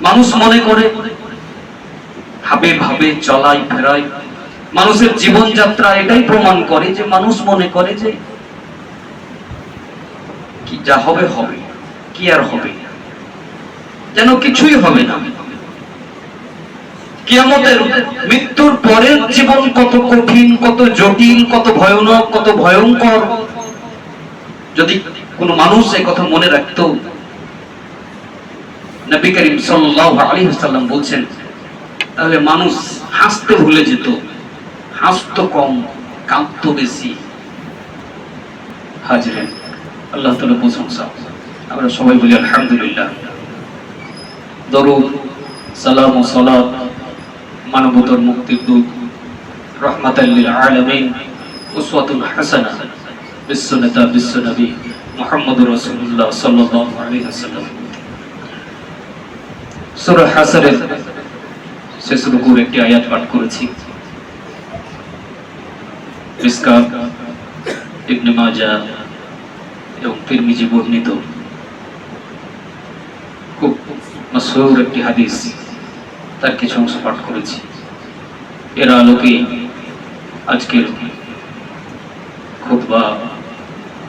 মানুষ মনে করে, ভাবে ভাবে চলাই ফেরাই। মানুষের জীবনযাত্রা এটাই প্রমাণ করে যে মানুষ মনে করে যে কি যা হবে হবে, কি আর হবে? যেন কিছুই হবে না। কিয়ামতের মৃত্যুর পরের জীবন কত কঠিন, কত জটিল, কত ভয়ানক, কত ভয়ঙ্কর। যদি কোনো মানুষ এই কথা মনে রাখতো নবী করিম সাল্লাল্লাহু আলাইহি ওয়াসাল্লাম বলছেন, তাহলে মানুষ হাসতে ভুলে যেত, হাসতো কম, কাঁদতো বেশি। হাজিরেন আল্লাহ তাআলা প্রশংসা। আমরা সবাই বলি আলহামদুলিল্লাহ। দরুদ, সালাম ও সালাত, মানবতার মুক্তির দূত, রহমাতাল লিল আলামিন, উসওয়াতুল হাসানা বিশ্বনেতা বিশ্বনবী মুহাম্মদুর রাসূলুল্লাহ সাল্লাল্লাহু আলাইহি ওয়াসাল্লাম। সূরা শেষ রুকুর একটি আয়াত পাঠ করেছি। ইবনে মাজাহ এবং বর্ণিত খুব একটি হাদিস, তার কিছু অংশ পাঠ করেছি। এর আলোকে আজকের খুতবা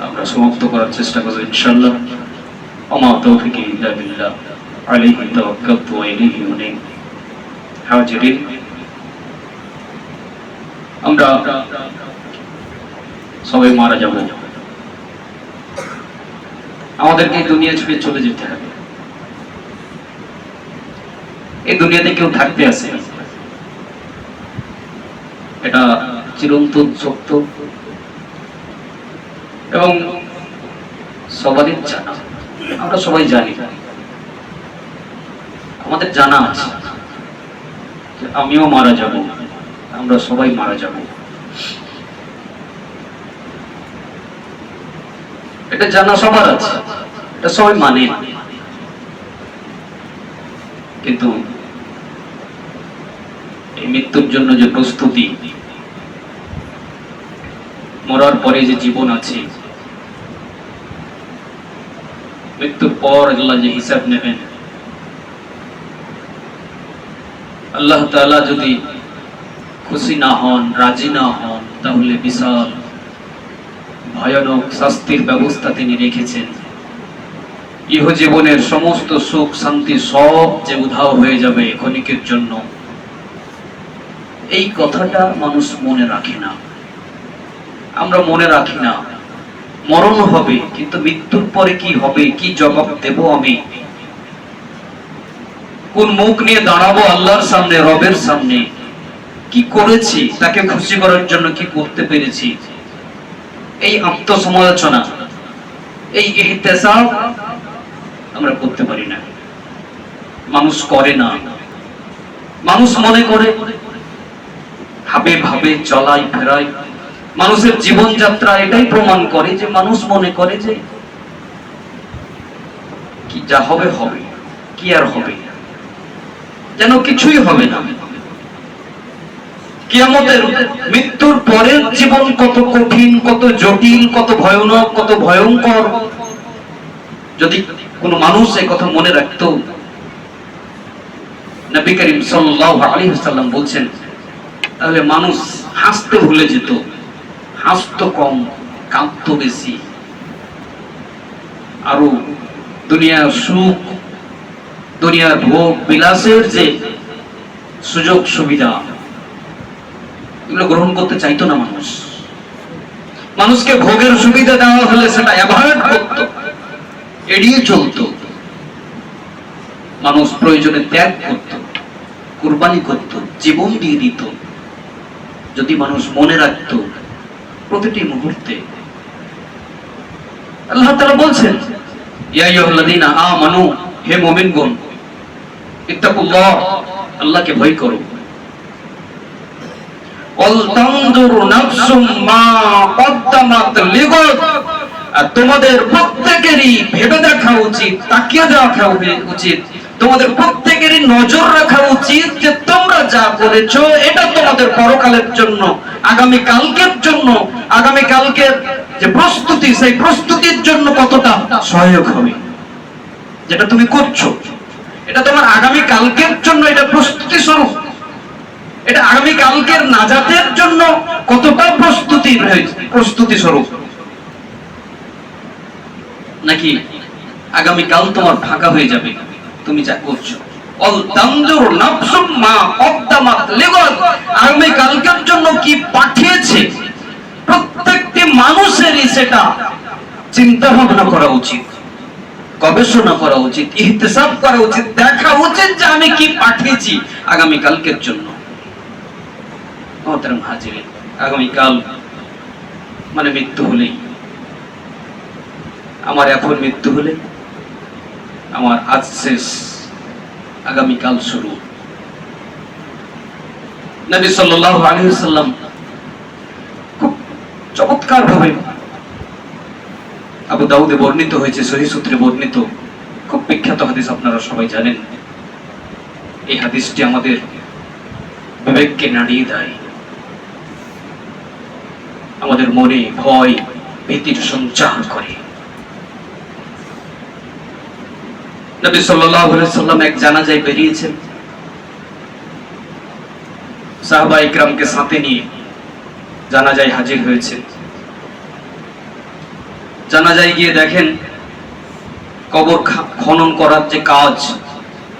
আমরা সমাপ্ত করার চেষ্টা করব ইনশাল্লাহ ইল্লা বিল্লাহ। ইলাইহি উনীব হাজিরিন আমরা সবাই মারা যাব। আমাদেরকে এই দুনিয়া ছেড়ে চলে যেতে হবে। এই দুনিয়াতে কেউ থাকতে আসে এটা চিরন্তন সত্য। এবং সবারই জানা। আমরা সবাই জানি। আমাদের জানা আছে আমিও মারা যাব, আমরা সবাই মারা যাব। এটা জানা সবার আছে, এটা সবাই মানে। কিন্তু এই মৃত্যুর জন্য যে প্রস্তুতি, মরার পরে যে জীবন আছে, মৃত্যুর পর যে হিসাব নেবেন আল্লাহ তাআলা যদি খুশি না হন, রাজি না হন, তাহলে বিশাল ভয়ানক শাস্তির ব্যবস্থা তিনি রেখেছেন। ইহ জীবনের সমস্ত সুখ, শান্তি সব যে উধাও হয়ে যাবে ক্ষণিকের জন্য, এই কথাটা মানুষ মনে রাখে না। আমরা মনে রাখি না, মরণ হবে, কিন্তু মৃত্যুর পরে কি হবে, কি জবাব দেব আমি? কোন মুখ নিয়ে দাঁড়াবো আল্লাহর সামনে, রবের সামনে? কি করেছি? তাকে খুশি করার জন্য কি করতে পেরেছি? এই আত্মসমালোচনা, এই আমরা করতে পারি না। মানুষ করে না। মানুষ মনে করে, ভাবে ভাবে চলাই ফেরাই মানুষের জীবনযাত্রা এটাই প্রমাণ করে যে মানুষ মনে করে যে কি যা হবে হবে। কি আর হবে? যেন কিছুই হবে না। কিয়ামতের মৃত্যুর পরের জীবন কত কঠিন, কত জটিল, কত ভয়ানক, কত ভয়ঙ্কর। যদি কোন মানুষ এই কথা মনে রাখত, নবী করিম সাল্লাল্লাহু আলাইহি ওয়াসাল্লাম বলছেন, তাহলে মানুষ হাসতে ভুলে যেত, হাসতো কম, কাঁদতো বেশি। আরও দুনিয়ার সুখ দুনিয়ার ভোগ বিলাসের যে সুযোগ সুবিধা, এগুলো গ্রহণ করতে চাইতো না মানুষ। মানুষকে ভোগের সুবিধা দেওয়া হলে সেটা অ্যাভয়েড করত, এড়িয়ে চলতো। মানুষ প্রয়োজনে ত্যাগ করত, কুরবানি করত, জীবন দিয়ে দিত। যদি মানুষ মনে রাখত প্রতিটি মুহূর্তে। আল্লাহ তাআলা বলছেন, ইয়া আইয়ুহাল্লাযীনা আমানু, হে মুমিনগণ আল্লাহকে ভয় করো। তোমাদের প্রত্যেকেরই ভেবে দেখা উচিত, তাকিয়ে দেখা উচিত। তোমাদের প্রত্যেকেরই নজর রাখা উচিত যে তোমরা যা করেছ, এটা তোমাদের পরকালের জন্য আগামী কালকের জন্য আগামী কালকের যে প্রস্তুতি, সেই প্রস্তুতির জন্য কতটা সহায়ক হবে, যেটা তুমি করছ। এটা তোমার আগামী কালকের জন্য এটা প্রস্তুতি স্বরূপ। এটা আগামী কালকের নাজাতের জন্য কতটা প্রস্তুতি প্রস্তুতি স্বরূপ? নাকি আগামী কাল তোমার ফাঁকা হয়ে যাবে? তুমি যা করছ। জন্য কি পাঠিয়েছে? প্রত্যেকটি মানুষেরই সেটা চিন্তা ভাবনা করা উচিত। গবেষণা করা উচিত, ইহতেসাব করা উচিত, দেখা উচিত যে আমি কি পাঠিয়েছি আগামী কালকের জন্য। মহতারাম হাজিরে আগামীকাল মানে মৃত্যু হলেই। আমার এখন মৃত্যু হলে, আমার আজ শেষ, আগামীকাল শুরু। নবী সাল্লাল্লাহু আলাইহি সাল্লাম খুব চমৎকার ভাবে আবু দাউদে বর্ণিত হয়েছে, সহি সূত্রে বর্ণিত। খুব বিখ্যাত হাদিস আপনারা সবাই জানেন। এই হাদিসটি আমাদের বিবেককে নাড়িয়ে দেয়। আমাদের মনে ভয়, ভীতির সঞ্চার করে। নবী সাল্লাম এক জানাজায় বেরিয়েছেন। সাহাবা ইকরামকে সাথে নিয়ে জানাজায় হাজির হয়েছেন। জানাজায় গিয়ে দেখেন কবর খনন করার যে কাজ,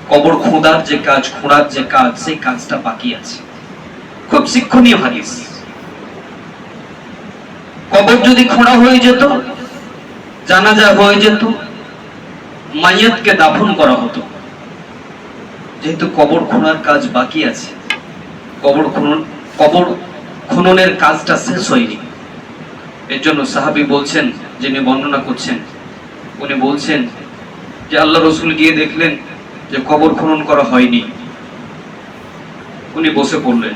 কবর খোঁড়ার যে কাজ, খোঁড়ার যে কাজ, সেই কাজটা বাকি আছে। খুব শিক্ষণীয় হাদিস। কবর যদি খোঁড়া হয়ে যেত, জানাজা হয়ে যেত, মাইয়াতকে দাফন করা হতো। যেহেতু কবর খোঁড়ার কাজ বাকি আছে, কবর খনন কবর খননের কাজটা শেষ হয়নি। এর জন্য সাহাবি বলছেন যিনি বর্ণনা করছেন, উনি বলছেন যে আল্লাহ রসুল গিয়ে দেখলেন যে কবর খনন করা হয়নি। উনি বসে পড়লেন।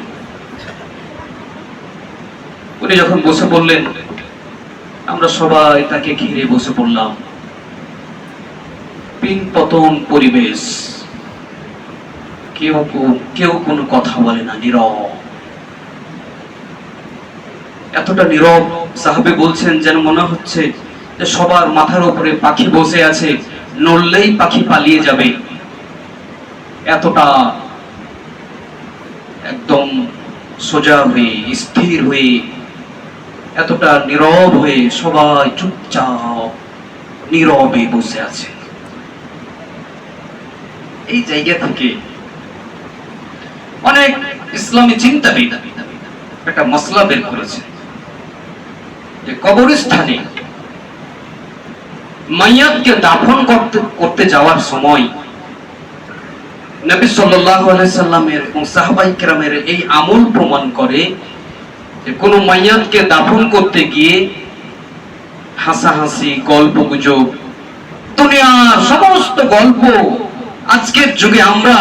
উনি যখন বসে পড়লেন, আমরা সবাই তাকে ঘিরে বসে পড়লাম। পিন পতন পরিবেশ। কেউ কেউ কোনো কথা বলে না, নীরব। এতটা নীরব। সাহাবে বলছেন যেন মনে হচ্ছে যে সবার মাথার উপরে পাখি বসে আছে, নড়লেই পাখি পালিয়ে যাবে। এতটা একদম সোজা হয়ে, স্থির হয়ে, এতটা নীরব হয়ে সবাই চুপচাপ, নীরবে বসে আছে। এই জায়গা থেকে অনেক ইসলামী চিন্তাবিদ একটা মশলা বের করেছে যে কবরস্থানে মাইয়াতকে দাফন করতে করতে যাওয়ার সময় নবী আলাইহি সাল্লামের এবং সাহাবাই কেরামের এই আমল প্রমাণ করে যে কোনো মাইয়াতকে দাফন করতে গিয়ে হাসাহাসি গল্প গুজব দুনিয়ার সমস্ত গল্প আজকের যুগে আমরা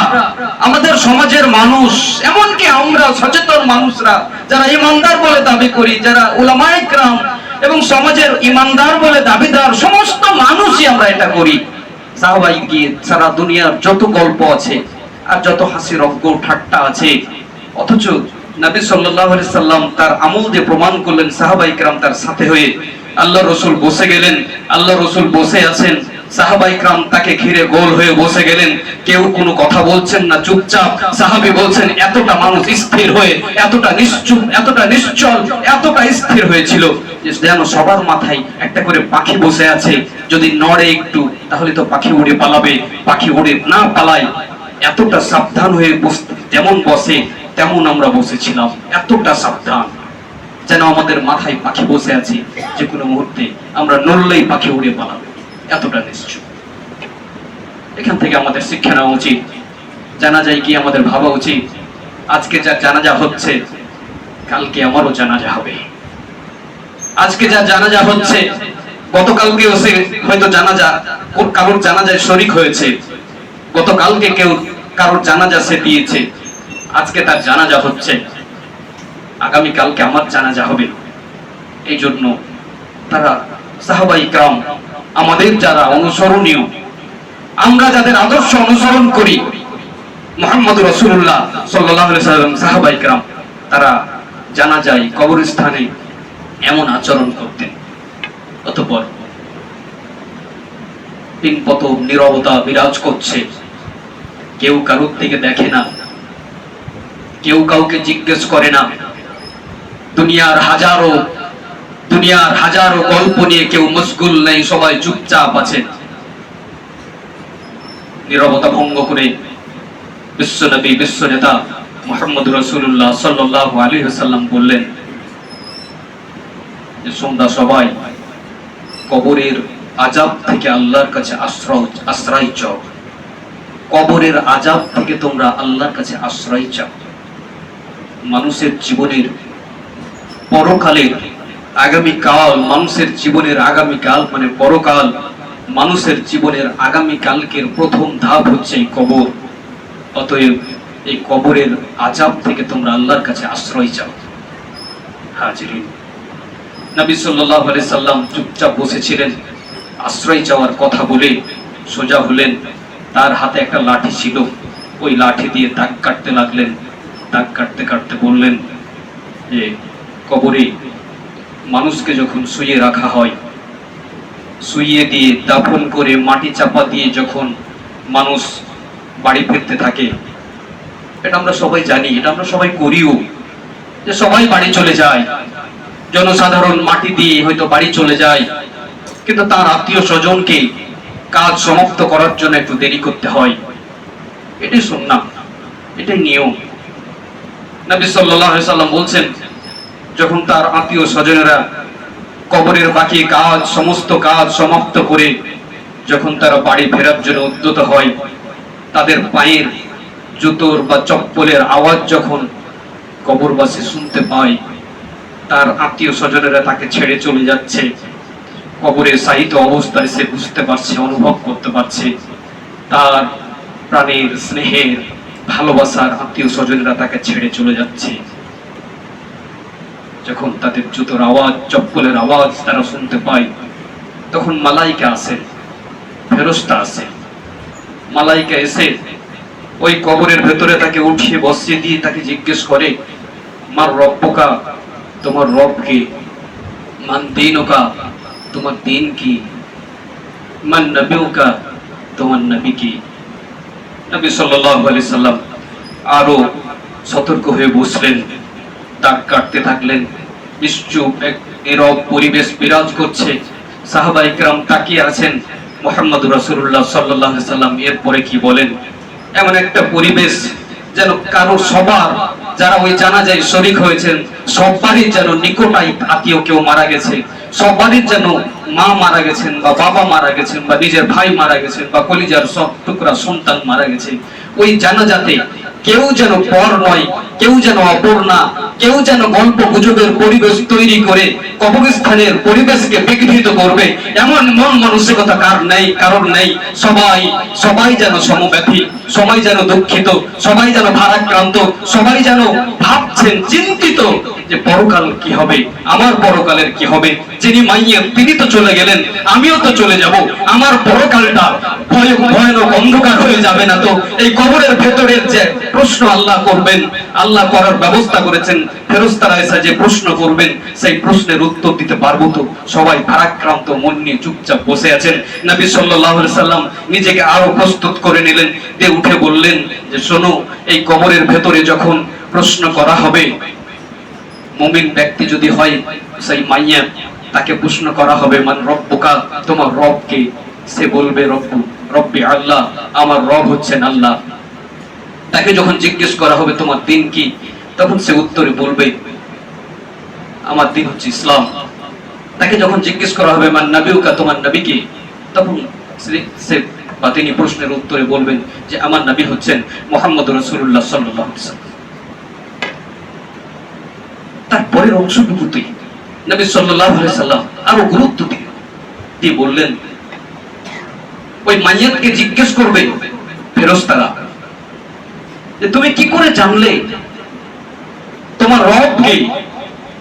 আমাদের সমাজের মানুষ এমনকি আমরা সচেতন মানুষরা যারা ইমানদার বলে দাবি করি যারা উলামায়ে کرام এবং সমাজের ইমানদার বলে দাবিদার সমস্ত মানুষই আমরা এটা করি সাহাবাই গিয়ে সারা দুনিয়ার যত গল্প আছে আর যত হাসি রজ্ঞ ঠাট্টা আছে অথচ নবী সাল্লাল্লাহু আলাইহি সাল্লাম তার আমল দিয়ে প্রমাণ করলেন সাহাবাই کرام তার সাথে হয়ে আল্লাহ রসুল বসে গেলেন আল্লাহ রসুল বসে আছেন সাহাবাই ক্রাম তাকে ঘিরে গোল হয়ে বসে গেলেন। কেউ কোনো কথা বলছেন না, চুপচাপ সাহাবি বলছেন, এতটা মানুষ স্থির হয়ে, এতটা নিশ্চুপ, এতটা নিশ্চল, এতটা স্থির হয়েছিল যেন সবার মাথায় একটা করে পাখি বসে আছে। যদি নড়ে একটু, তাহলে তো পাখি উড়ে পালাবে, পাখি উড়ে না পালায়। এতটা সাবধান হয়ে যেমন বসে, তেমন আমরা বসেছিলাম। এতটা সাবধান যেন আমাদের মাথায় পাখি বসে আছে, যে কোনো মুহূর্তে আমরা নড়লেই পাখি উড়ে পালাবে। এতটা নিশ্চয় এখান থেকে আমাদের শিক্ষা নেওয়া উচিত। জানা যায় কি আমাদের ভাবা উচিত। আজকে যা জানাজা হচ্ছে, কালকে আমারও জানাজা হবে। আজকে যা জানাজা হচ্ছে, গতকালকেও সে হয়তো জানাজা কারোর জানাজায় শরিক হয়েছে। গতকালকে কেউ কারোর জানাজা সে দিয়েছে। আজকে তার জানাজা হচ্ছে। আগামী কালকে আমার জানাজা হবে। এই জন্য তারা সাহাবাই কাম আমাদের যারা অনুসরণীয়, আমরা যাদের আদর্শ অনুসরণ করি, মোহাম্মদ রসুল্লাহ সাল্লাম সাহাবাই কাম তারা জানা যায় কবরস্থানে এমন আচরণ করতেন। অতপর তিন পত নিরবতা বিরাজ করছে। কেউ কারোর থেকে দেখে না, কেউ কাউকে জিজ্ঞেস করে না। দুনিয়ার হাজারো দুনিয়ার হাজারো গল্প নিয়ে কেউ মশগুল নেই, সবাই চুপচাপ আছে। নিরবতা ভঙ্গ করে বিশ্বনবী বিশ্ব নেতা মোহাম্মদ রসুল্লাহ সাল্লাহ আলী সাল্লাম বললেন সন্ধ্যা সবাই কবরের আজাব থেকে আল্লাহর কাছে আশ্রয় আশ্রয় চাও। কবরের আজাব থেকে তোমরা আল্লাহর কাছে আশ্রয় চাও। মানুষের জীবনের পরকালের আগামী কাল মানুষের জীবনের আগামী কাল মানে পরকাল, মানুষের জীবনের আগামী কালকের প্রথম ধাপ হচ্ছে এই কবর। অতএব এই কবরের আজাব থেকে তোমরা আল্লাহর কাছে আশ্রয় চাও। হাজিরিন। নবী সাল্লাল্লাহু আলাইহি সাল্লাম চুপচাপ বসেছিলেন, আশ্রয় চাওয়ার কথা বলে সোজা হলেন। তার হাতে একটা লাঠি ছিল। ওই লাঠি দিয়ে দাগ কাটতে লাগলেন। দাগ কাটতে কাটতে বললেন যে, কবরে মানুষকে যখন শুয়ে রাখা হয়, শুইয়ে দিয়ে দাফন করে মাটি চাপা দিয়ে যখন মানুষ বাড়ি ফিরতে থাকে, এটা আমরা সবাই জানি, এটা আমরা সবাই করিও, যে সবাই বাড়ি চলে যায়, জনসাধারণ মাটি দিয়ে হয়তো বাড়ি চলে যায়, কিন্তু তার আত্মীয় স্বজনকে কাজ সমাপ্ত করার জন্য একটু দেরি করতে হয়। এটাই শুনলাম এটাই নিয়ম। নবী আলাইহি সাল্লাম বলছেন যখন তার আত্মীয় স্বজনেরা কবরের বাকি কাজ, সমস্ত কাজ সমাপ্ত করে যখন তারা বাড়ি ফেরার জন্য উদ্যত হয়, তাদের পায়ের জুতোর বা চপ্পলের আওয়াজ যখন কবরবাসী শুনতে পায়, তার আত্মীয় স্বজনেরা তাকে ছেড়ে চলে যাচ্ছে। কবরের সাহিত্য অবস্থায় সে বুঝতে পারছে, অনুভব করতে পারছে। তার প্রাণের স্নেহের ভালোবাসার আত্মীয় স্বজনেরা তাকে ছেড়ে চলে যাচ্ছে। যখন তাদের জুতোর আওয়াজ, চপ্পলের আওয়াজ তারা শুনতে পায়, তখন মালাইকা আসে, ফেরস্তা আসে। মালাইকা এসে ওই কবরের ভেতরে তাকে উঠিয়ে বসিয়ে দিয়ে তাকে জিজ্ঞেস করে, মার রব্বকা, তোমার রব কে? মান দিনকা, তোমার দিন কি? মান নবিউকা, তোমার নবী কি? নবী সাল্লাল্লাহু আলাইহি সাল্লাম আরও সতর্ক হয়ে বসলেন। দাগ কাটতে থাকলেন। নিশ্চুপ এক নীরব পরিবেশ বিরাজ করছে। সাহাবা ইকরাম তাকিয়ে আছেন। মোহাম্মদ রাসূলুল্লাহ সাল্লাল্লাহু আলাইহি সাল্লাম এরপরে কি বলেন? এমন একটা পরিবেশ যেন কারও সবার, যারা ওই জানাজায় শরিক হয়েছেন, সবারই যেন নিকটাই আত্মীয় কেউ মারা গেছে। সবারই যেন মা মারা গেছেন বা বাবা মারা গেছেন বা নিজের ভাই মারা গেছেন বা কলিজার সব টুকরা সন্তান মারা গেছে। ওই জানাজাতে কেউ যেন পর নয়, কেউ যেন অপর না, কেউ যেন গল্প গুজবের পরিবেশ তৈরি করে, কবরস্থানের পরিবেশকে বিঘ্নিত করবে। এমন মন মানসিকতা কার নেই, কারোর নেই। সবাই সবাই যেন সমব্যথী। সবাই যেন দুঃখিত, সবাই যেন ভারাক্রান্ত, সবাই যেন ভাবছেন, চিন্তিত যে পরকাল কি হবে, আমার পরকালের কি হবে? যিনি মাইয়া, তিনি তো চলে গেলেন, আমিও তো চলে যাব। আমার পরকালটা ভয়, ভয়ানক অন্ধকার হয়ে যাবে না তো? এই কবরের ভেতরের যে প্রশ্ন আল্লাহ করবেন, আল্লাহ করার ব্যবস্থা করেছেন ফেরস্তারা এসে যে প্রশ্ন করবেন, সেই প্রশ্নের উত্তর দিতে পারব তো? সবাই ভারাক্রান্ত মন নিয়ে চুপচাপ বসে আছেন। নবী আলাইহি সাল্লাম নিজেকে আরও প্রস্তুত করে নিলেন। দিয়ে উঠে বললেন যে, শোনো, এই কবরের ভেতরে যখন প্রশ্ন করা হবে, মুমিন ব্যক্তি যদি হয়, সেই মাইয়া তাকে প্রশ্ন করা হবে, মান রব্বুকা? তোমার রব কে সে বলবে, রব্বু, রব্বি আল্লাহ, আমার রব হচ্ছেন আল্লাহ। তাকে যখন জিজ্ঞেস করা হবে, তোমার দিন কি? তখন সে উত্তরে বলবে, আমার দিন হচ্ছে ইসলাম। তাকে যখন জিজ্ঞেস করা হবে, মান নবীকা তোমার নবী কি? তখন সে- বা তিনি প্রশ্নের উত্তরে বলবেন যে, আমার নবী হচ্ছেন মোহাম্মদ রসুল্লাহ সাল্লাহ তারপরের অংশটুকুতেই নবী আলাইহি সাল্লাম আরও গুরুত্ব দিয়ে দিয়ে বললেন, ওই মাইয়াতকে জিজ্ঞেস করবে ফেরেশতারা যে, তুমি কি করে জানলে তোমার রব কে?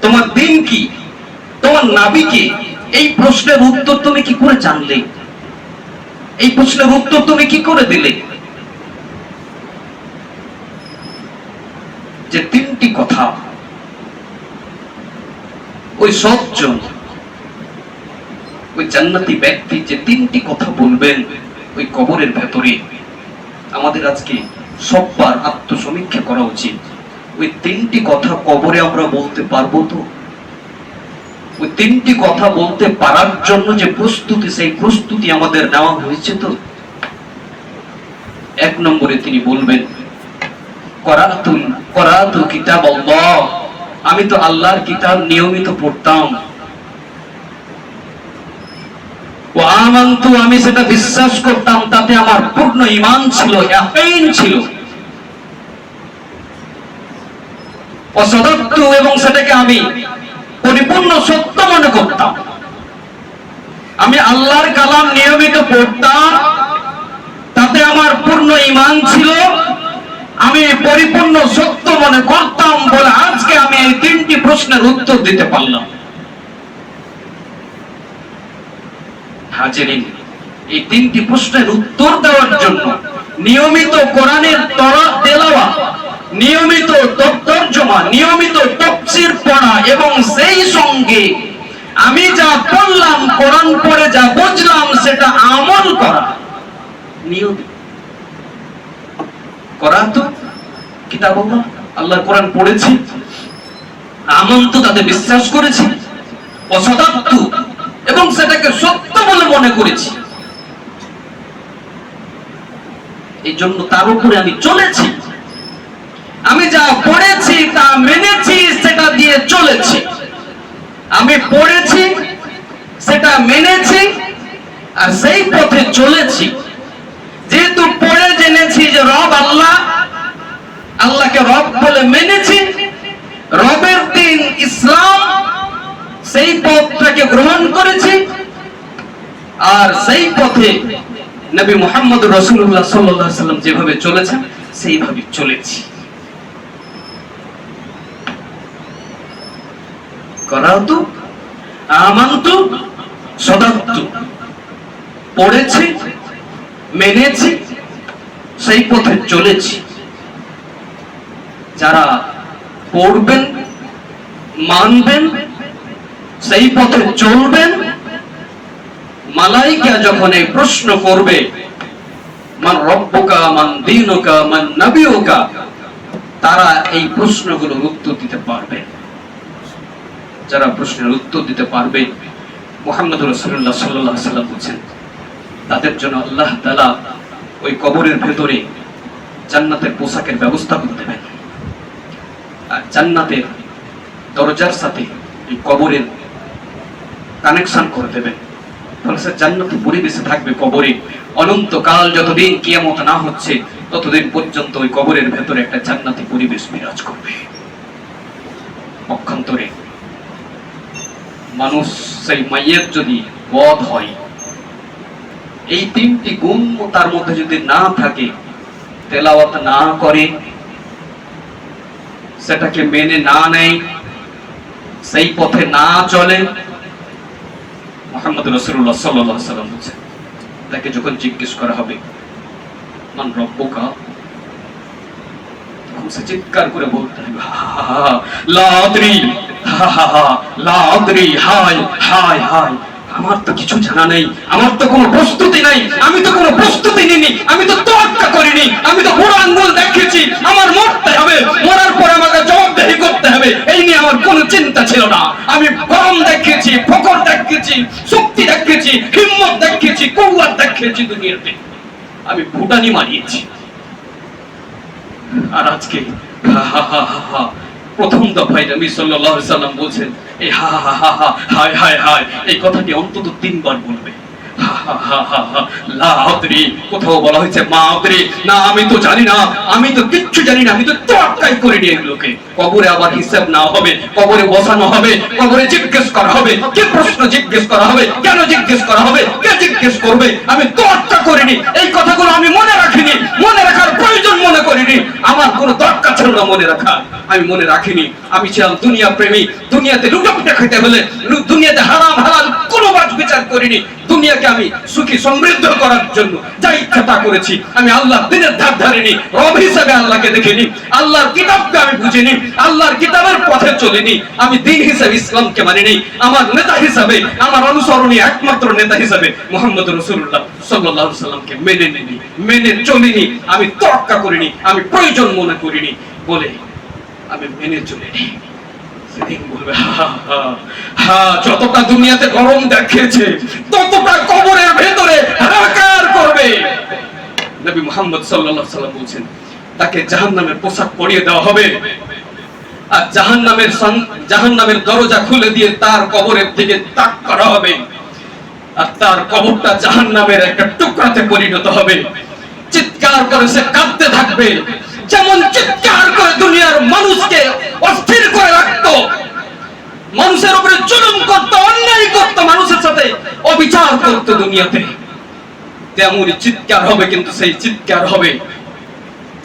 তোমার দিন কি? তোমার নাবি কি? এই প্রশ্নের উত্তর তুমি কি করে জানলে? এই প্রশ্নের উত্তর তুমি কি করে দিলে? যে তিনটি কথা, ওই সজ্জন ওই জান্নাতি ব্যক্তি যে তিনটি কথা বলবেন ওই কবরের ভেতরে, আমাদের আজকে সববার আত্মসমীক্ষা করা উচিত। ওই তিনটি কথা কবরে আমরা বলতে পারব তো? ওই তিনটি কথা বলতে পারার জন্য যে প্রস্তুতি, সেই প্রস্তুতি আমাদের নেওয়া হয়েছে তো? এক নম্বরে তিনি বলবেন, করাতুন, করাতু কিতাব আমি তো আল্লাহর কিতাব নিয়মিত পড়তাম। ও আমি সেটা বিশ্বাস করতাম, তাতে আমার পূর্ণ ইমান ছিল ছিল। অসদত্তু এবং সেটাকে আমি পরিপূর্ণ সত্য মনে করতাম। আমি আল্লাহর কালাম নিয়মিত পড়তাম, তাতে আমার পূর্ণ ঈমান ছিল। আমি পরিপূর্ণ সত্য মনে করতাম বলে আজকে আমি এই তিনটি প্রশ্নের উত্তর দিতে পারলাম। হাজিরিন, এই তিনটি প্রশ্নের উত্তর দেওয়ার জন্য নিয়মিত কোরআনের তরা তেলাওয়া নিয়মিত তর্জমা নিয়মিত তফসির পড়া এবং সেই সঙ্গে আমি যা পড়লাম, কোরআন পড়ে যা বুঝলাম, সেটা আমল করা। নিয়মিত। করা তো কিতাব আল্লাহ আল্লাহর কোরআন পড়েছি, আমল তো তাতে বিশ্বাস করেছি অসদাত্তু এবং সেটাকে সত্য বলে মনে করেছি। এই জন্য তার উপরে আমি চলেছি। আমি যা পড়েছি, তা মেনেছি, সেটা দিয়ে চলেছি। আমি পড়েছি, সেটা মেনেছি, আর সেই পথে চলেছি। যেহেতু পড়ে জেনেছি যে রব আল্লাহ, আল্লাহকে রব বলে মেনেছি, রবের দিন ইসলাম, সেই পথটাকে গ্রহণ করেছি, আর সেই পথে নবী মোহাম্মদ রসুল্লাহ সাল্লাহ সাল্লাম যেভাবে চলেছেন, সেইভাবে চলেছি। আমান্তু সদাত্তু পড়েছি, মেনেছি, সেই পথে চলেছি। যারা পড়বেন, মানবেন, সেই পথে চলবেন, মালাইকা যখন এই প্রশ্ন করবে, মান রব্বকা, মান দিনুকা, মান নবিয়ুকা তারা এই প্রশ্নগুলোর উত্তর দিতে পারবে। যারা প্রশ্নের উত্তর দিতে পারবে মোহাম্মদ রসুল্লাহ সাল্লাহ সাল্লাম বলছেন, তাদের জন্য আল্লাহ তালা ওই কবরের ভেতরে জান্নাতের পোশাকের ব্যবস্থা করে দেবেন। আর জান্নাতের দরজার সাথে এই কবরের কানেকশন করে দেবেন। ফলে সে জান্নাতি পরিবেশে থাকবে কবরে। অনন্তকাল যতদিন কিয়ামত না হচ্ছে, ততদিন পর্যন্ত ওই কবরের ভেতরে একটা জান্নাতি পরিবেশ বিরাজ করবে। পক্ষান্তরে মানুষ সেই মাইয়ের যদি বধ হয়, এই তিনটি গুণ তার মধ্যে যদি না থাকে, তেলাওয়াত না করে, সেটাকে মেনে না নেয়, সেই পথে না চলে, মোহাম্মদ রসুল্লাহ সাল্লাহ সাল্লাম বলছেন, তাকে যখন জিজ্ঞেস করা হবে, মান রব্বকা? তখন সে চিৎকার করে বলতে হবে হা হা হা হা, লা আদরি হা হা হা লা আদরি হায় হায় হায় আমার তো কিছু জানা নেই আমার তো কোনো প্রস্তুতি নাই আমি তো কোনো প্রস্তুতি নিইনি আমি তো তোয়াক্কা করিনি আমি তো বুড়ো আঙ্গুল দেখেছি আমার মরতে হবে মরার পর আমাকে জবাবদেহি করতে হবে এই নিয়ে আমার কোনো চিন্তা ছিল না আমি গরম দেখেছি ফকর দেখেছি শক্তি দেখেছি হিম্মত দেখেছি কৌয়ার দেখেছি দুনিয়াতে আমি ভুটানি মারিয়েছি আর আজকে হা হা হা হা প্রথম দফায় নবী সাল্লাম বলছেন, এই হা হা হা হা, হায় হায় হায়, এই কথাটি অন্তত তিনবার বলবে। কোথাও বলা হয়েছে মা না, আমি তো জানি না, আমি তো কিচ্ছু জানি না, আমি তো করিনি কবরে আবার হিসাব না হবে, কবরে বসানো হবে, কবরে জিজ্ঞেস করা হবে, কি প্রশ্ন জিজ্ঞেস করা হবে, কেন জিজ্ঞেস করা হবে, কে জিজ্ঞেস করবে? আমি তোয়াক্কা করিনি, এই কথাগুলো আমি মনে রাখিনি, মনে রাখার প্রয়োজন মনে করিনি, আমার কোনো দরকার ছিল না মনে রাখা আমি মনে রাখিনি। আমি ছিলাম দুনিয়া প্রেমী দুনিয়াতে লুটাপুটা খেতে হলে দুনিয়াতে হারাম হালাল কোনো বাজ বিচার করিনি। দুনিয়াকে আমি সুখী সমৃদ্ধ করার জন্য যা ইচ্ছা তা করেছি। আমি আল্লাহ দিনের ধার ধারিনি, রব হিসাবে আল্লাহকে দেখিনি। আল্লাহর কিতাবকে আমি বুঝিনি, আল্লাহর কিতাবের পথে চলিনি। আমি দিন হিসাবে ইসলামকে মানিনি। আমার নেতা হিসাবে, আমার অনুসরণী একমাত্র নেতা হিসাবে মোহাম্মদ রসুল্লাহ সাল্লাহ সাল্লামকে মেনে নিনি, মেনে চলিনি। আমি তর্কা করিনি, আমি প্রয়োজন মনে করিনি বলে আমি মেনে চলিনি। সেদিন বলবে যতটা দুনিয়াতে গরম ততটা কবরের ভেতরে হাহাকার করবে। নবী সাল্লাল্লাহু সাল্লাম বলছেন, তাকে পোশাক পরিয়ে দেওয়া হবে। আর জাহান্নামের দরজা খুলে দিয়ে তার কবরের দিকে তাক করা হবে। আর তার কবরটা জাহান্নামের একটা টুকরাতে পরিণত হবে। চিৎকার করে সে কাঁদতে থাকবে। যেমন চিৎকার করে দুনিয়ার মানুষকে অস্থির করে রাখতো, মানুষের উপরে জুলুম করতো, অন্যায় করতো, মানুষের সাথে অবিচার করতো দুনিয়াতে। তেমনই চিৎকার হবে কিন্তু সেই চিৎকার হবে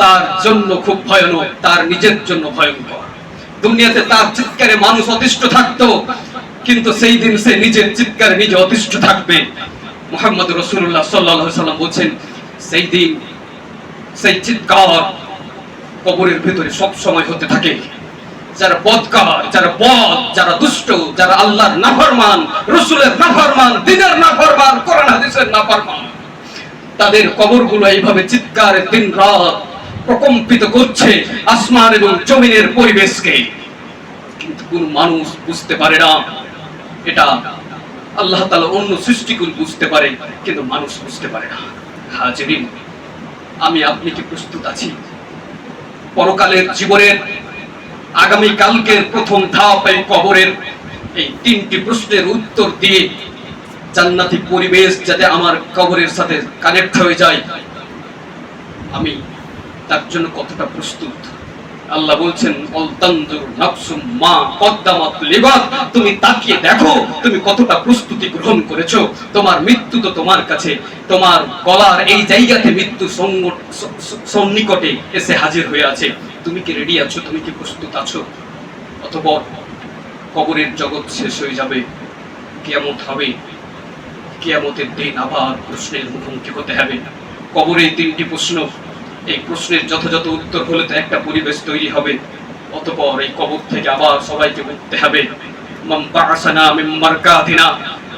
তার জন্য খুব ভয়ানক, তার নিজের জন্য ভয়ঙ্কর। দুনিয়াতে তার চিৎকারে মানুষ অতিষ্ঠ থাকতো, কিন্তু সেই দিন সে নিজের চিৎকারে নিজে অতিষ্ঠ থাকবে। মোহাম্মদ রসুল্লাহ সাল্লাহ সাল্লাম বলছেন, সেই দিন সেই চিৎকার কবরের ভেতরে সব সময় হতে থাকে। যারা বদকার যারা বদ, যারা দুষ্ট, যারা আল্লাহর নাফরমান, রসুলের নাফরমান, দিনের নাফরমান, কোরআন, হাদিসের নাফরমান, তাদের কবরগুলো এইভাবে চিৎকারে দিন রাত প্রকম্পিত করছে আসমান এবং জমিনের পরিবেশকে। কিন্তু কোন মানুষ বুঝতে পারে না। এটা আল্লাহ তাআলা অন্য সৃষ্টিগুলো বুঝতে পারে, কিন্তু মানুষ বুঝতে পারে না। হাজিরিন, আমি আপনি কি প্রস্তুত আছি? পরকালের জীবনের আগামী কালকের প্রথম ধাপ এই কবরের এই তিনটি প্রশ্নের উত্তর দিয়ে জান্নাতি পরিবেশ যাতে আমার কবরের সাথে কানেক্ট হয়ে যায়। আমি তার জন্য কতটা প্রস্তুত? আল্লাহ বলছেন মা তুমি তাকিয়ে দেখো, তুমি কতটা প্রস্তুতি গ্রহণ করেছ। তোমার মৃত্যু তো তোমার কাছে। তোমার গলার এই জায়গাতে মৃত্যু সন্নিকটে এসে হাজির হয়ে আছে। তুমি কি রেডি আছো? তুমি কি প্রস্তুত আছো? অতঃপর কবরের জগৎ শেষ হয়ে যাবে। কিয়ামত হবে। কিয়ামতের দিন আবার প্রশ্নের মুখোমুখি হতে হবে। কবরে তিনটি প্রশ্ন এই প্রশ্নের যথাযথ উত্তর হলে তো একটা পরিবেশ তৈরি হবে। অতপর এই কবর থেকে আবার সবাইকে উঠতে হবে।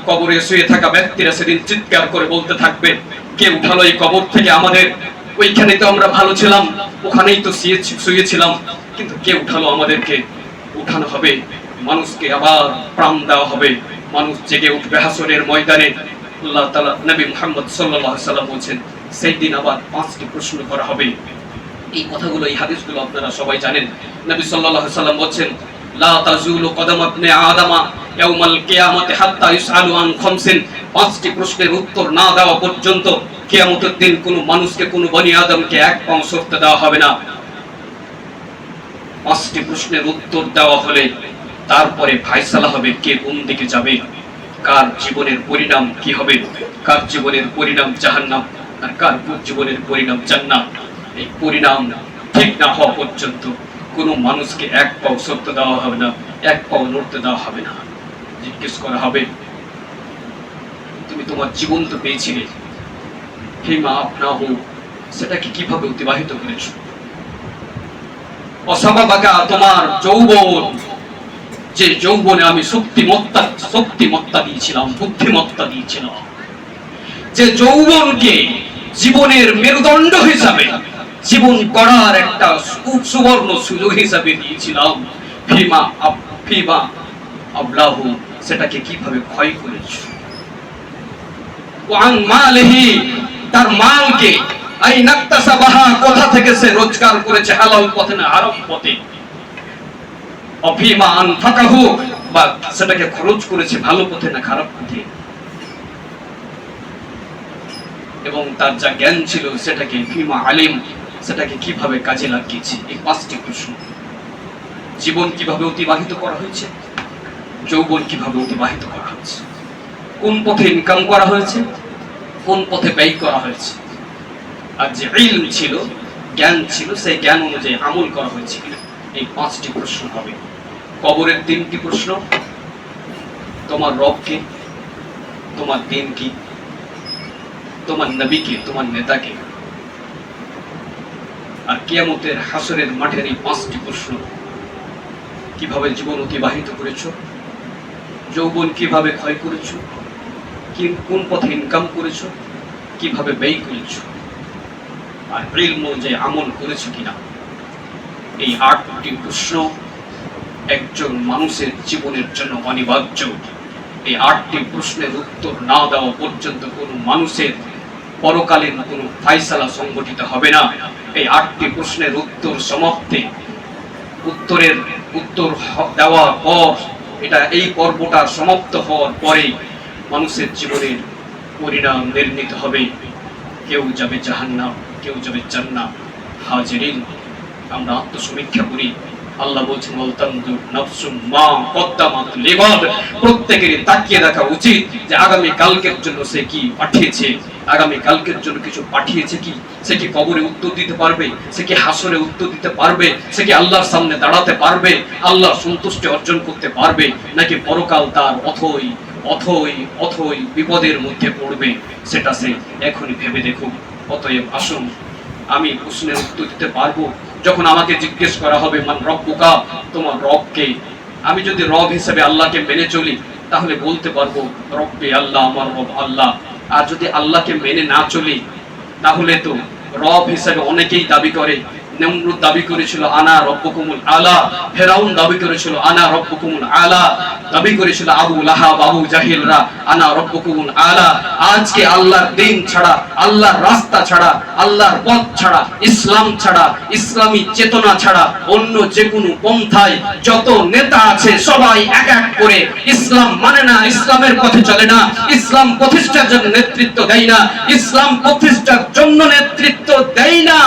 কবরে শুয়ে থাকা ব্যক্তিরা সেদিন চিৎকার করে বলতে থাকবে কে উঠালো এই কবর থেকে আমাদের ওইখানে তো আমরা ভালো ছিলাম, ওখানেই তো শুয়ে- শুয়েছিলাম। কিন্তু কে উঠালো আমাদেরকে উঠানো হবে। মানুষকে আবার প্রাণ দেওয়া হবে। মানুষ জেগে উঠবে হাসরের ময়দানে। আল্লাহ তাআলা নবী মুহাম্মদ আলাইহি সাল্লাম বলছেন সেই দিন আবার পাঁচটি প্রশ্ন করা হবে। এই কথাগুলো এই হাদিসগুলো আপনারা সবাই জানেন। নবী সাল্লাল্লাহু আলাইহি সাল্লাম বলছেন, লা তাজুলু কদম ইবনে আদামা ইয়াউমাল কিয়ামতি হাত্তা আন খামসিন। পাঁচটি প্রশ্নের উত্তর না দেওয়া পর্যন্ত কিয়ামতের দিন কোনো মানুষকে, কোনো বনি আদমকে এক পাও সরতে দেওয়া হবে না। পাঁচটি প্রশ্নের উত্তর দেওয়া হলে তারপরে ফায়সালা হবে কে কোন দিকে যাবে, কার জীবনের পরিণাম কি হবে, কার জীবনের পরিণাম জাহান্নাম। আর কার জীবনের পরিণাম জান্নাত এই পরিণাম ঠিক না হওয়া পর্যন্ত কোনো মানুষকে এক পাও সরতে দেওয়া হবে না, এক পাও নড়তে দেওয়া হবে না। জিজ্ঞেস করা হবে, তুমি তোমার জীবন তো পেয়েছিলে। হে মা আপনা হোক সেটাকে কীভাবে অতিবাহিত করেছ? তোমার যৌবন। যে যৌবনে আমি শক্তিমত্তা শক্তিমত্তা দিয়েছিলাম, বুদ্ধিমত্তা দিয়েছিলাম। যে যৌবনকে জীবনের মেরুদণ্ড হিসাবে, জীবন গড়ার একটা সুবর্ণ সুযোগ হিসাবে দিয়েছিলাম। ফিমা ফিমা সেটাকে কীভাবে ক্ষয় করেছ? ওয়ান মালিহি, তার মালকে নাক্তাসাবাহা, কোথা থেকে সে রোজগার করেছে হালাল পথে না হারাম পথে? অফিমা আনফাকাহু, বা সেটাকে খরচ করেছে ভালো পথে না খারাপ পথে? এবং তার যা জ্ঞান ছিল সেটাকে ফিমা আলিম সেটাকে কীভাবে কাজে লাগিয়েছে? এই পাঁচটি প্রশ্ন। জীবন কীভাবে অতিবাহিত করা হয়েছে? যৌবন কীভাবে অতিবাহিত করা হয়েছে? কোন পথে ইনকাম করা হয়েছে? কোন পথে ব্যয় করা হয়েছে? আর যে ইলম ছিল, জ্ঞান ছিল, সেই জ্ঞান অনুযায়ী আমল করা হয়েছে এই পাঁচটি প্রশ্ন হবে। কবরের তিনটি প্রশ্ন। তোমার রবকে, তোমার দিন কি তোমার নবীকে, তোমার নেতাকে। আর কিয়ামতের হাসরের মাঠের এই পাঁচটি প্রশ্ন, কীভাবে জীবন অতিবাহিত করেছ? যৌবন কীভাবে ক্ষয় করেছ? কি, কোন পথে ইনকাম করেছ? কীভাবে ব্যয় করেছ? আর ইলম যে আমল করেছ কিনা? এই আটটি প্রশ্ন একজন মানুষের জীবনের জন্য অনিবার্য। এই আটটি প্রশ্নের উত্তর না দেওয়া পর্যন্ত কোনো মানুষের পরকালীন কোনো ফাইসালা সংগঠিত হবে না। এই আটটি প্রশ্নের উত্তর সমাপ্তে উত্তরের উত্তর দেওয়ার পর এটা এই পর্বটা সমাপ্ত হওয়ার পরেই মানুষের জীবনের পরিণাম নির্ণীত হবে। কেউ যাবে জাহান্নাম, কেউ যাবে জান্নাত, হাজিরিন। আমরা আত্মসমীক্ষা করি। আল্লাহ বলছেন ওয়ালতানদু নাফসুম মা কদ্দামাত লিগাদ প্রত্যেকেরই তাকিয়ে দেখা উচিত যে আগামী কালকের জন্য সে কি পাঠিয়েছে। আগামী কালকের জন্য কিছু পাঠিয়েছে কি? সে কি কবরে উত্তর দিতে পারবে? সে কি হাসরে উত্তর দিতে পারবে? সে কি আল্লাহর সামনে দাঁড়াতে পারবে? আল্লাহর সন্তুষ্টি অর্জন করতে পারবে? নাকি পরকাল তার অথই অথই অথই বিপদের মধ্যে পড়বে? সেটা সে এখনই ভেবে দেখুক। অতএব আসুন, আমি প্রশ্নের উত্তর দিতে পারব। যখন আমাকে জিজ্ঞেস করা হবে, মান রব্বুকা? তোমার রবকে। আমি যদি রব হিসেবে আল্লাহকে মেনে চলি, তাহলে বলতে পারব, রব্বে আল্লাহ, আমার রব আল্লাহ। আর যদি আল্লাহকে মেনে না চলি তাহলে তো রব হিসাবে অনেকেই দাবি করে নমরুদ দাবি করেছিল, আনা রব্বকুমুল আলা। ফেরাউন দাবি করেছিল, আনা রব্বকুমুল আলা। দাবি করেছিল, আবু লাহাব, আবু জাহিলরা, আনা রব্বকুমুল আলা। আজকে আল্লাহর দিন ছাড়া, আল্লাহর রাস্তা ছাড়া, আল্লাহর পথ ছাড়া, ইসলাম ছাড়া, ইসলামী চেতনা ছাড়া, অন্য যে কোনো পন্থায় যত নেতা আছে, সবাই এক এক করে ইসলাম মানে না, ইসলামের পথে চলে না, ইসলাম প্রতিষ্ঠার জন্য নেতৃত্ব দেয় না, ইসলাম প্রতিষ্ঠার জন্য নেতৃত্ব দেয় না।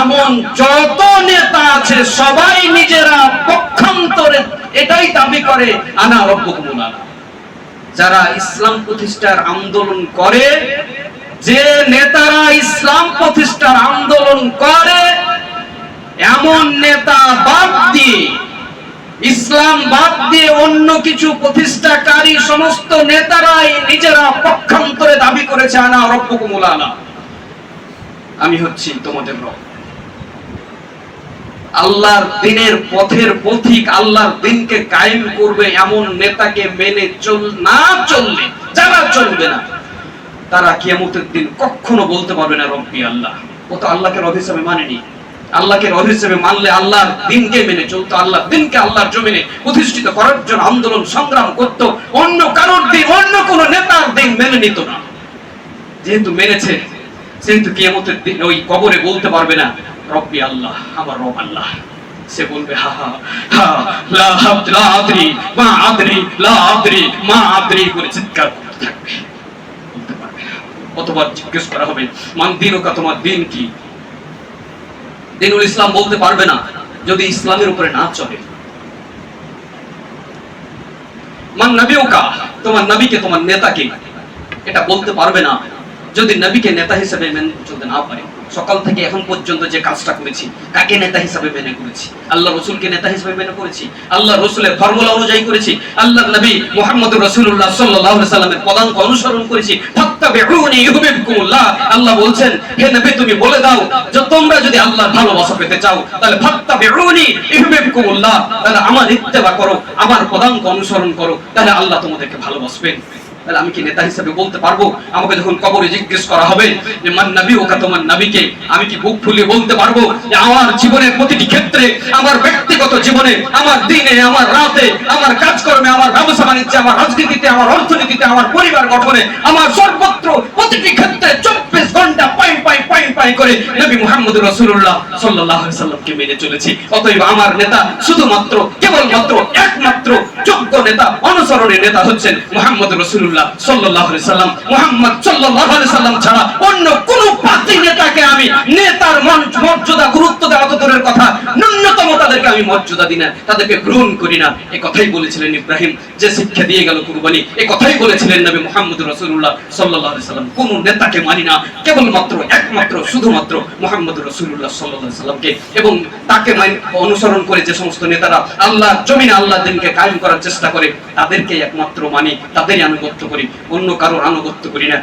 এমন যত নেতা আছে, সবাই নিজেরা পক্ষান্তরে এটাই দাবি করে, আনা রব্বকুমুল যারা ইসলাম প্রতিষ্ঠার আন্দোলন করে, যে নেতারা ইসলাম প্রতিষ্ঠার আন্দোলন করে, এমন নেতা বাদ দিয়ে, ইসলাম বাদ দিয়ে অন্য কিছু প্রতিষ্ঠাকারী সমস্ত নেতারাই নিজেরা পক্ষান্তরে দাবি করেছে, আনা রব্বকুমুল আমি হচ্ছি তোমাদের রব। আল্লাহর দিনের পথের পথিক আল্লাহর দিনকে কায়েম করবে এমন নেতাকে মেনে চল, না চললে, যারা চলবে না, তারা কিয়ামতের দিন কখনো বলতে পারবে না, রব্বি আল্লাহ। ও তো আল্লাহকে রব হিসেবে মানেনি। আল্লাহকে রব হিসেবে মানলে আল্লাহর দিনকে মেনে চলতো, আল্লাহর দিনকে আল্লাহর জমিনে প্রতিষ্ঠিত করার জন্য আন্দোলন, সংগ্রাম করত। অন্য কারোর দিন, অন্য কোন নেতার দিন মেনে নিত না। যেহেতু মেনেছে, সেহেতু কিয়ামতের দিন ওই কবরে বলতে পারবে না রব্বি আল্লাহ, আমার রব আল্লাহ। সে বলবে, হা হা হা, লা আদরি, মা আদরি, লা আদরি, মা আদরি করে চিৎকার না। জিজ্ঞেস করা হবে, মান তোমার দিন কি? দিনুল ইসলাম বলতে পারবে না, যদি ইসলামের উপরে না চলে। মান নবীকা তোমার নবীকে, তোমার নেতাকে? এটা বলতে পারবে না। যদি নবীকে নেতা হিসেবে মেনে চলতে না পারে, সকাল থেকে এখন পর্যন্ত যে কাজটা করেছি, কাকে নেতা হিসেবে মেনে করেছি? আল্লাহ রসুলকে নেতা হিসেবে মেনে করেছি? আল্লাহ রসুলের ফর্মুলা অনুযায়ী করেছি? আল্লাহ নবী মোহাম্মদ রসুল্লাহ সাল্লাহ সাল্লামের পদাঙ্ক অনুসরণ করেছি? আল্লাহ বলছেন, হে নবী, তুমি বলে দাও যে তোমরা যদি আল্লাহর ভালোবাসা পেতে চাও, তাহলে ফাত্তাবিউনি ইউহিব্বুকুমুল্লাহ। তাহলে আমার ইত্তেবা করো, আমার পদাঙ্ক অনুসরণ করো, তাহলে আল্লাহ তোমাদেরকে ভালোবাসবেন। তাহলে আমি কি নেতা হিসেবে বলতে পারব? আমাকে যখন কবরে জিজ্ঞেস করা হবে যে, মান নবী ওকা তোমার নবীকে? আমি কি বুক ফুলিয়ে বলতে পারব যে, আমার জীবনের প্রতিটি ক্ষেত্রে, আমার ব্যক্তিগত জীবনে, আমার দিনে, আমার রাতে, আমার কাজকর্মে, আমার ব্যবসা বাণিজ্যে, আমার রাজনীতিতে, আমার অর্থনীতিতে, আমার পরিবার গঠনে, আমার সর্বত্র প্রতিটি ক্ষেত্রে চব্বিশ ঘণ্টা পাই পাই করে নবী মুহাম্মদ রাসূলুল্লাহ সাল্লাল্লাহু সাল্লামকে মেনে চলেছি। অতএব আমার নেতা শুধুমাত্র, কেবলমাত্র একমাত্র যোগ্য নেতা অনুসরণের নেতা হচ্ছেন মুহাম্মদ রাসূলুল্লাহ সাল্লাল্লাহু সাল্লাম মুহাম্মদ সাল্লাল্লাহু সাল্লাম ছাড়া অন্য কোন পাতি নেতাকে আমি নেতার মর্যাদা, গুরুত্ব দেওয়া তো দূরের কথা। ন্যূনতম তাদেরকে আমি মর্যাদা দিই না, তাদেরকে গ্রহণ করি না। এই কথাই বলেছিলেন ইব্রাহিম, যে শিক্ষা দিয়ে গেল কুরবানি। এই কথাই বলেছিলেন নবী মুহাম্মদ রাসূলুল্লাহ সাল্লাল্লাহু আলাইহি সাল্লাম কোন নেতাকে মানি না, কেবলমাত্র একমাত্র শুধুমাত্র মোহাম্মদ রসুল্লাহ সাল্লাহ সাল্লামকে এবং তাকে অনুসরণ করে যে সমস্ত নেতারা আল্লাহ, জমিনে আল্লাহ দিনকে কায়েম করার চেষ্টা করে তাদেরকে একমাত্র মানি, তাদেরই আনুগত্য করি, অন্য কারোর আনুগত্য করি না।